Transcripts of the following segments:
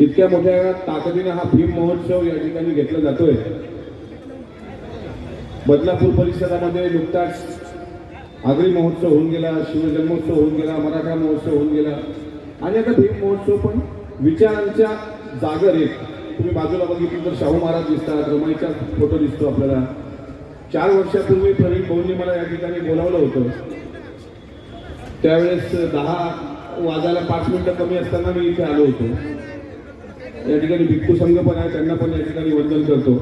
इतक्या मोठ्या ताकदीनं हा भीम महोत्सव या ठिकाणी घेतला जातोय. बदलापूर परिसरामध्ये नुकताच आगरी महोत्सव होऊन गेला शिवजन्मोत्सव होऊन गेला मराठा महोत्सव होऊन गेला. आणि आता भीम महोत्सव पण विचारांच्या जागर एक तुम्ही बाजूला बघितलं तर शाहू महाराज दिसतात रमाईचा फोटो दिसतो आपल्याला. चार वर्षापूर्वी प्रवीण भाऊंनी मला या ठिकाणी बोलावलं होतं. त्यावेळेस दहा वाजायला पाच मिनिटं कमी असताना मी इथे आलो होतो. या ठिकाणी भिक्खू संघ पण आहे त्यांना पण या ठिकाणी वंदन करतो.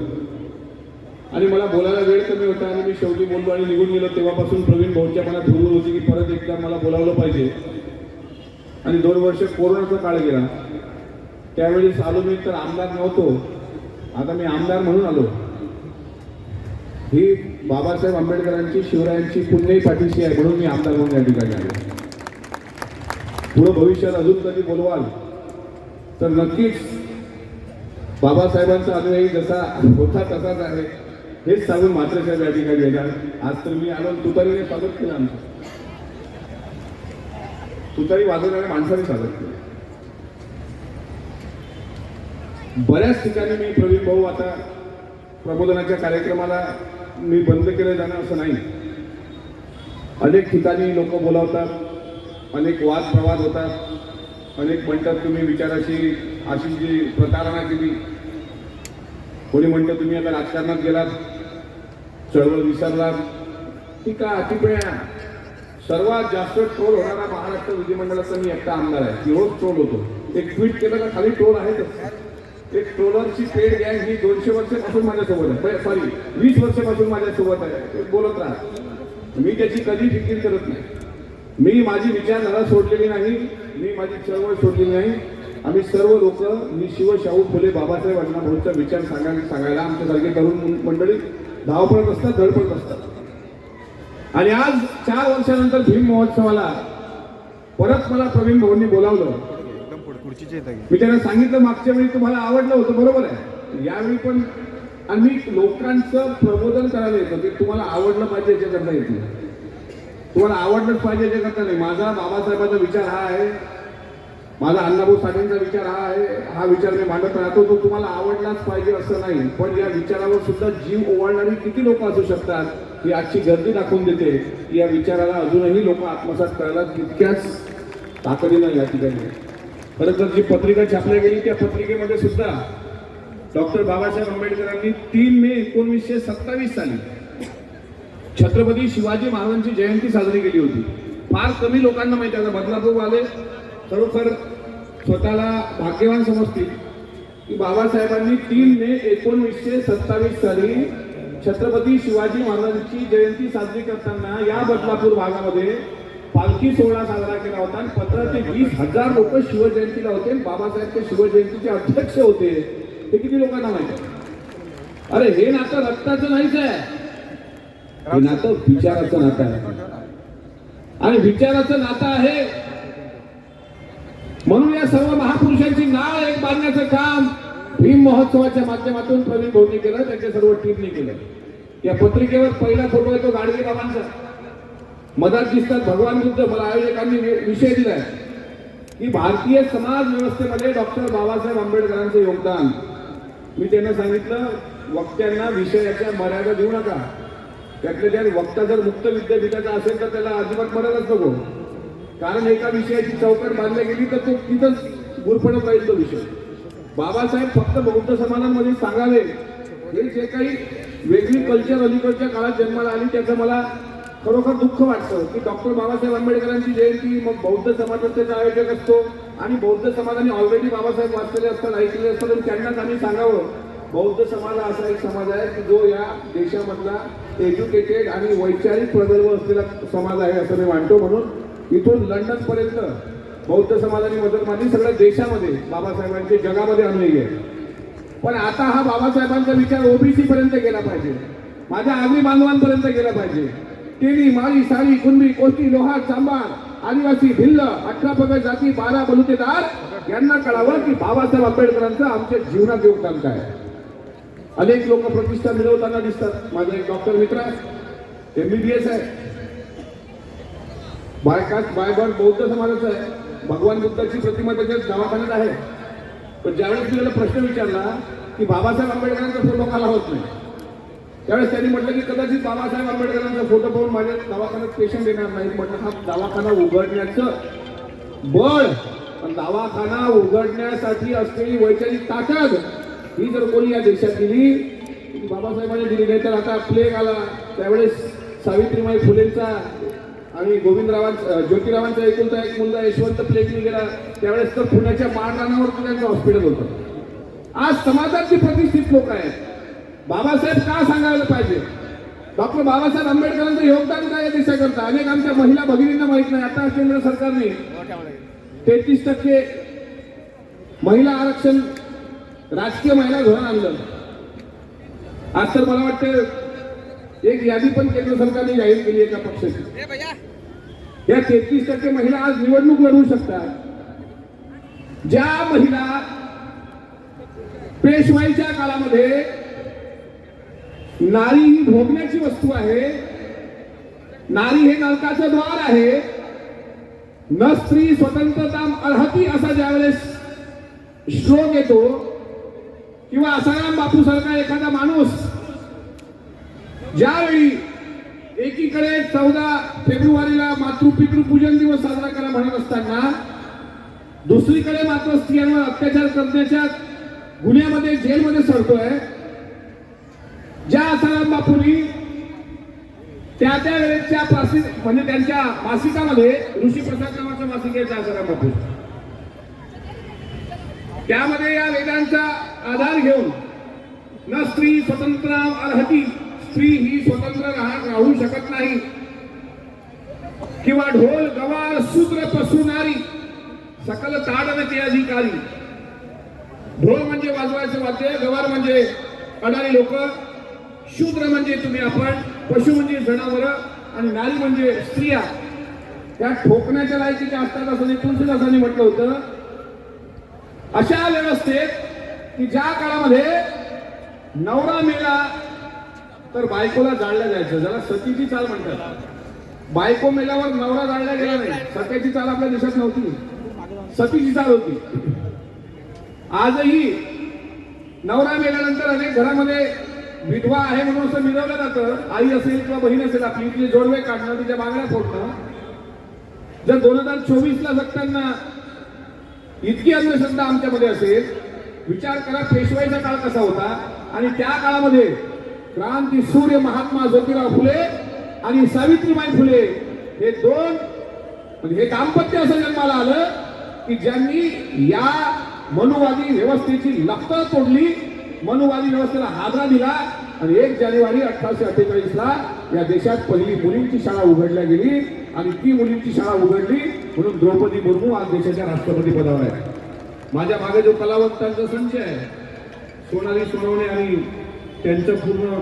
आणि मला बोलायला वेळ कमी होता आणि मी शेवटी बोललो आणि निघून गेलो. तेव्हापासून प्रवीण भाऊच्या मनात हुरूर होती की परत एकदा मला बोलावलं पाहिजे. आणि दोन वर्ष कोरोनाचा काळ गेला. त्यावेळेस आलो मी तर आमदार नव्हतो. आता मी आमदार म्हणून आलो. ही बाबासाहेब आंबेडकरांची शिवरायांची पुण्याही पाठीशी आहे म्हणून मी आमदार म्हणून या ठिकाणी आलो. पुढं भविष्यात अजून कधी बोलवाल तर नक्कीच बाबासाहेबांचा अनुयायी जसा होता तसाच आहे. हेच सांगून मात्र साहेब या ठिकाणी येणार आज तर मी आलो तुतारीने स्वागत केलं आमचं. तुतारी वाजवणाऱ्या माणसाने स्वागत केलं. बऱ्याच ठिकाणी मी प्रवीण भाऊ आता प्रबोधनाच्या कार्यक्रमाला मी बंद केलं जाणं असं नाही. अनेक ठिकाणी लोक बोलावतात अनेक वाद प्रवाद होतात. अनेक म्हणतात तुम्ही विचाराशी अशी जी प्रतारणा केली कोणी म्हणतं तुम्ही आता राजकारणात गेलात चळवळ विसरलात. ती काय अतिपया सर्वात जास्त ट्रोल होणारा महाराष्ट्र विधिमंडळाचा मी एकटा आमदार आहे. की रोज ट्रोल होतो. एक ट्विट केलं का खाली ट्रोल आहेच एक ट्रोलरची पेड गँग ही दोनशे वर्षापासून माझ्यासोबत आहे. सॉरी वीस वर्षापासून माझ्यासोबत आहे. बोलत राहा. मी त्याची कधी फिकीर करत नाही. मी माझी विचारधारा सोडलेली नाही मी माझी चळवळ सोडलेली नाही. आम्ही सर्व लोक मी शिव शाहू फुले बाबासाहेब अण्णाभाऊंचा विचार सांगायला सांगायला आमच्यासारखे तरुण मंडळी धावपळत असतात धडपडत असतात. आणि आज चार वर्षानंतर भीम महोत्सवाला परत मला प्रवीण भाऊंनी बोलावलं. मी त्यांना सांगितलं मागच्या वेळी तुम्हाला आवडलं होतं बरोबर आहे. यावेळी पण आणि मी लोकांचं प्रबोधन करायला येतं की तुम्हाला आवडलं पाहिजे याच्याकरता येत. नाही तुम्हाला आवडलंच पाहिजे याच्याकरता नाही. माझा बाबासाहेबांचा विचार हा आहे. माझा अण्णाभाऊ साठेंचा विचार हा आहे. हा विचार मी मांडत राहतो. तो तुम्हाला आवडलाच पाहिजे असं नाही. पण या विचारावर सुद्धा जीव ओवाळणारी किती लोक असू शकतात ही आजची गर्दी दाखवून देते. की या विचाराला अजूनही लोक आत्मसात करायला तितक्याच ताकदीनं या ठिकाणी खरं तर जी पत्रिका छापल्या गेली त्या पत्रिकेमध्ये सुद्धा डॉक्टर बाबासाहेब आंबेडकरांनी तीन मे एकोणीसशे सत्तावीस साली छत्रपती शिवाजी महाराजांची जयंती साजरी केली होती. फार कमी लोकांना माहिती आहे. बदलापूर आले. खरोखर स्वतःला भाग्यवान समजतील. की बाबासाहेबांनी तीन मे एकोणीसशे सत्तावीस साली छत्रपती शिवाजी महाराजांची जयंती साजरी करताना या बदलापूर भागामध्ये पालखी सोहळा साजरा केला होता. आणि पंधरा ते वीस हजार लोक शिवजयंतीला होते. आणि बाबासाहेब ते शिवजयंतीचे अध्यक्ष होते. हे किती लोकांना माहिती अरे हे नातं रक्ताचं नाहीच आहे. हे नातं विचाराचं नातं आहे. आणि विचाराचं नातं आहे. म्हणून या सर्व महापुरुषांची नाळ एक बांधण्याचं काम भीम महोत्सवाच्या माध्यमातून प्रवीण भाऊंनी केलं त्यांच्या सर्व टीमने केलं. या पत्रिकेवर पहिला फोटो आहे तो गाडगे बाबांचा. मधात दिसतात भगवान बुद्ध मला आयोजकांनी विषय दिलाय. की भारतीय समाज व्यवस्थेमध्ये डॉक्टर बाबासाहेब आंबेडकरांचं योगदान. मी त्यांना सांगितलं वक्त्यांना विषयाच्या मर्यादा देऊ नका. त्यातल्या आणि वक्ता जर मुक्त विद्यापीठाचा असेल तर त्याला अजिबात म्हणायलाच नको. कारण एका विषयाची चौकट बांधली गेली तर तो तिथंच गुरफडत राहील तो विषय. बाबासाहेब फक्त बौद्ध समाजामध्ये सांगावे. हे जे काही वेगळी कल्चर अलीकडच्या काळात जन्माला आली त्याचं मला खरोखर दुःख वाटतं. की डॉक्टर बाबासाहेब आंबेडकरांची जयंती मग बौद्ध समाजात त्याचा आयोजक असतो. आणि बौद्ध समाजाने ऑलरेडी बाबासाहेब वाचलेले असतात ऐकलेले असतात आणि त्यांनाच आम्ही सांगावं. बौद्ध समाज हा असा एक समाज आहे की जो या देशामधला एज्युकेटेड आणि वैचारिक प्रगल्भ असलेला समाज आहे असं मी मानतो म्हणून इथून लंडन पर्यंत बौद्ध समाजाने मदत मानली. सगळ्या देशामध्ये बाबासाहेबांचे जगामध्ये अनुयायी आहे पण आता हा बाबासाहेबांचा विचार ओबीसी पर्यंत गेला पाहिजे. माझ्या आगरी बांधवांपर्यंत गेला पाहिजे. तेली माळी साळी कुणबी कोटी लोहार चांबार आदिवासी भिल्ल अठरा पगड जाती बारा बलुतेदार यांना कळावं की बाबासाहेब आंबेडकरांचं आमच्या जीवनात योगदान काय आहे. अनेक लोक प्रतिष्ठा मिळवताना दिसतात. माझे एक डॉक्टर मित्र आहे. एमबीबीएस आहे. बायकास्ट बायबर बौद्ध समाजाचं आहे. भगवान बुद्धाची प्रतिमा त्याच्या दवाखान्यात आहे. पण ज्यावेळेस मी त्याला प्रश्न विचारला की बाबासाहेब आंबेडकरांचा फोटो का होत नाही. त्यावेळेस त्यांनी म्हटलं की कदाचित बाबासाहेब आंबेडकरांचा फोटो पाहून माझ्या दवाखान्यात पेशंट येणार नाही. म्हटलं हा दवाखाना उघडण्याचं बळ. पण दवाखाना उघडण्यासाठी असलेली वैचारिक ताकद ही जर कोणी या देशात दिली बाबासाहेबांनी दिली नाही तर आता प्लेग आला. त्यावेळेस सावित्रीमाई फुलेंचा आणि गोविंदरावांचा ज्योतिरावांचा एकुलता एक मुलगा यशवंत प्लेगने गेला. त्यावेळेस तर पुण्याच्या माळरानावर त्यांचं हॉस्पिटल होतं. आज समाजाची प्रतिष्ठित लोक आहेत. बाबासाहेब का सांगायला पाहिजे? डॉक्टर बाबासाहेब आंबेडकरांचं योगदान काय या देशाकरता? अनेक आमच्या महिला भगिनींना माहीत नाही. आता केंद्र सरकारने तेहतीस टक्के महिला आरक्षण राजकीय महिला धोरण आणलं. आज तर मला वाटतं एक यादी पण केंद्र सरकारने जाहीर केली एका पक्षाची. या तेहतीस टक्के महिला आज निवडणूक लढवू शकतात. ज्या महिला पेशवाईच्या काळामध्ये नारी ही भोगण्याची वस्तू आहे नारी हे नरकाचं द्वार आहे न स्त्री स्वतंत्रता अर्हती असा ज्यावेळेस श्लोक येतो किंवा आसाराम बापू सारखा एखादा माणूस ज्यावेळी एकीकडे चौदा फेब्रुवारीला मातृ पितृ पूजन दिवस साजरा करा म्हणत असताना दुसरीकडे मात्र स्त्रियांवर अत्याचार करण्याच्या गुन्ह्यामध्ये जेलमध्ये सरतोय ज्या आसाराम बापूंनी त्या त्या वेळेच्या मासिक म्हणजे त्यांच्या मासिकामध्ये ऋषी प्रसाद नावाचं मासिक आहे त्या आसाराम बापू त्यामध्ये या वेदांचा आधार घेऊन न स्त्री स्वतंत्र अर्हती स्त्री ही स्वतंत्र राहू शकत नाही. किंवा ढोल गवार शूद्र पशु नारी सकल ताडनचे अधिकारी. ढोल म्हणजे वाजवायचं वाद्य गवार म्हणजे अडाणी लोक शूद्र म्हणजे तुम्ही आपण पशु म्हणजे जनावर आणि नारी म्हणजे स्त्रिया. त्या ठोकण्याच्या लायकीच्या असतात असं तुलसीदासांनी म्हटलं होतं. अशा व्यवस्थेत की ज्या काळामध्ये नवरा मेला तर बायकोला जाळलं जायचं. ज्याला सतीची चाल म्हणतात. बायको मेल्यावर नवरा जाळला गेला नाही. सत्याची चाल आपल्या देशात नव्हती. सतीची चाल होती. आजही नवरा मेल्यानंतर अनेक घरामध्ये विधवा आहे म्हणून असं मिळवलं जातं. आई असेल किंवा बहीण असेल आपली तिचे जोडवे काढणं तिच्या बांगड्या फोडणं. जर दोन हजार चोवीस ला जगताना इतकी अंधश्रद्धा आमच्यामध्ये असेल विचार करा पेशवाईचा काळ कसा होता? आणि त्या काळामध्ये क्रांती सूर्य महात्मा ज्योतिराव फुले आणि सावित्रीबाई फुले हे दोन म्हणजे हे दाम्पत्य असं जन्माला आलं की ज्यांनी या मनुवादी व्यवस्थेची लखतर तोडली मनुवादी व्यवस्थेला हादरा दिला आणि एक जानेवारी अठराशे अठ्ठेचाळीसला या देशात पहिली मुलींची शाळा उघडल्या गेली आणि ती मुलींची शाळा उघडली म्हणून द्रौपदी मुर्मू आज देशाच्या राष्ट्रपती पदावर आहे माझ्या मागे जो कलावंतांचा संच आहे सोनाली सोनवणे आणि त्यांचं पूर्ण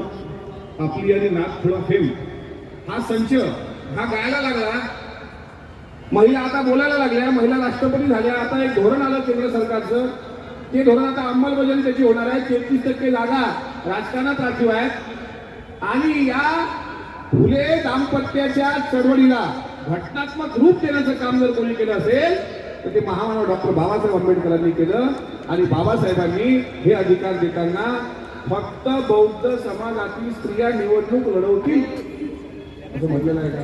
आपली आणि नागपुडा फेम हा संच हा गायला लागला. महिला आता बोलायला लागल्या महिला राष्ट्रपती झाल्या. आता एक धोरण आलं केंद्र सरकारचं. ते धोरण आता अंमलबजावणी त्याची होणार आहे. तेहतीस टक्के जागा राजकारणात राखीव आहेत. आणि या फुले दाम्पत्याच्या चळवळीला घटनात्मक रूप देण्याचं काम जर कोणी केलं असेल तर ते महामानव डॉक्टर बाबासाहेब आंबेडकरांनी केलं आणि बाबासाहेबांनी हे अधिकार देताना फक्त बौद्ध समाजातील स्त्रिया निवडणूक लढवतील असं म्हटलेलं आहे का?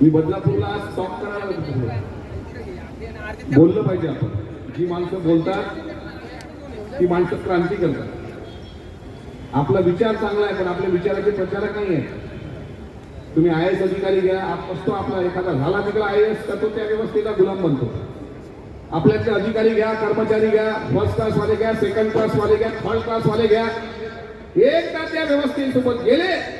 मी बदलापूरला आज स्टॉप करायला बोललं पाहिजे आपण. जी माणसं बोलतात ती माणसं क्रांती करतात आपला विचार चांगला आहे पण आपल्या विचाराचे प्रचारक नाही आहे तुम्ही आय एस अधिकारी घ्या. आप- असतो आपला एखादा झाला तिकडे आय एस का तो त्या व्यवस्थेचा गुलाम बनतो. आपल्यातले अधिकारी घ्या कर्मचारी घ्या फर्स्ट क्लास वाले घ्या सेकंड क्लास वाले घ्या थर्ड क्लास वाले घ्या. एकदा त्या व्यवस्थेसोबत गेले